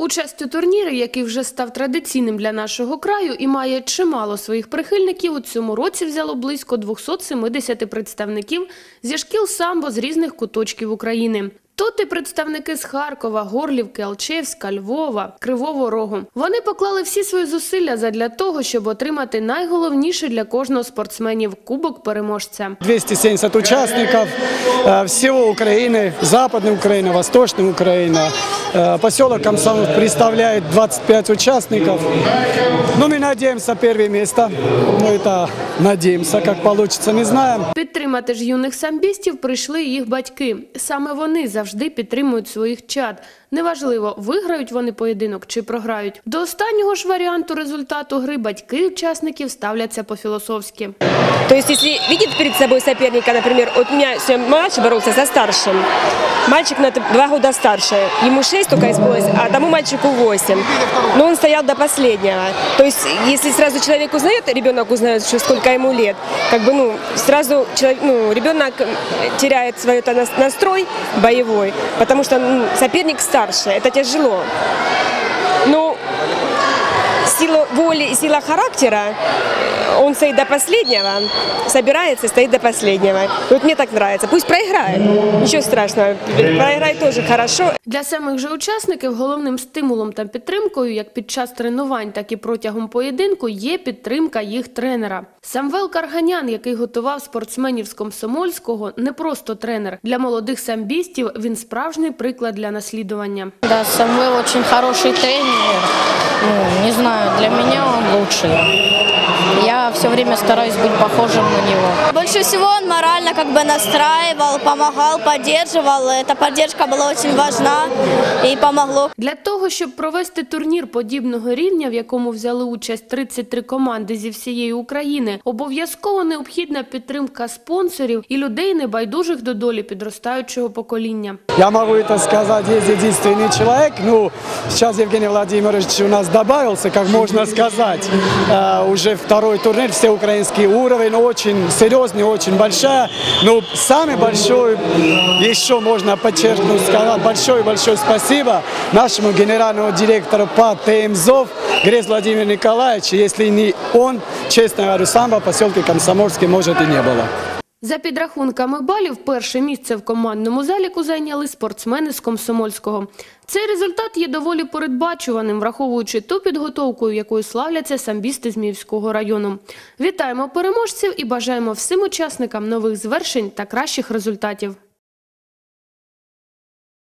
Участь у турнірі, який вже став традиційним для нашого краю і має чимало своїх прихильників, у цьому році взяло близько 270 представників зі шкіл самбо з різних куточків України. Тут і представники з Харкова, Горлівки, Алчевська, Львова, Кривого Рогу. Вони поклали всі свої зусилля задля того, щоб отримати найголовніше для кожного з спортсменів кубок переможця. 270 участников э, всего Украины, Западной Украины, Восточной Украины. Э, Поселок Комсомол представляет 25 участников. Ну, мы надеемся первое место. Ну, это надеемся, как получится, не знаем. Підтримати ж юних самбістів прийшли їх батьки. Саме вони завжди підтримують своїх чад. Неважливо, виграють вони поєдинок чи програють. До останнього ж варіанту результату гри батьки учасників ставляться по-філософськи. То есть, если видит перед собой соперника, например, вот у меня сегодня младший боролся со старшим. Мальчик на два года старше. Ему 6 только исполнилось, а тому мальчику 8. Но он стоял до последнего. То есть, если сразу человек узнает, ребенок узнает, что сколько ему лет, как бы, ну, сразу человек, ну, ребенок теряет свой это нас- настрой боевой, потому что ну, соперник старше, это тяжело. Сила воли и сила характера, он стоит до последнего, собирается, стоит до последнего. Вот мне так нравится. Пусть проиграет, ничего страшного, проиграет тоже хорошо. Для самих же учасників головним стимулом та підтримкою, як під час тренувань, так і протягом поєдинку, є підтримка їх тренера. Самвел Карганян, який готував спортсменів з Комсомольського, не просто тренер. Для молодих самбістів він справжній приклад для наслідування. Да, Самвел очень хороший тренер. Ну, не знаю, для меня он лучший. Я все время стараюсь быть похожим на него. Больше всего он морально как бы настраивал, помогал, поддерживал. Эта поддержка была очень важна и помогло. Для того, щоб провести турнір подібного рівня, в якому взяли участь 33 команди зі всієї України, обов'язково необхідна підтримка спонсорів і людей, небайдужих до долі підростаючого покоління. Я могу это сказать, есть единственный человек. Ну, сейчас Евгений Владимирович у нас добавился, как можно сказать. Э, Уже второй турнир, все украинский уровень, очень серьезный, очень большая. Ну, самый большой, еще можно подчеркнуть, сказать большое-большое спасибо нашему генеральному директору по ТМЗОВ Грез Владимир Николаевич. Если не он, честно говорю, самого поселка Комсомольский, может, и не было. За підрахунками балів, перше місце в командному заліку зайняли спортсмени з Комсомольського. Цей результат є доволі передбачуваним, враховуючи ту підготовку, якою славляться самбісти з Мівського району. Вітаємо переможців і бажаємо всім учасникам нових звершень та кращих результатів.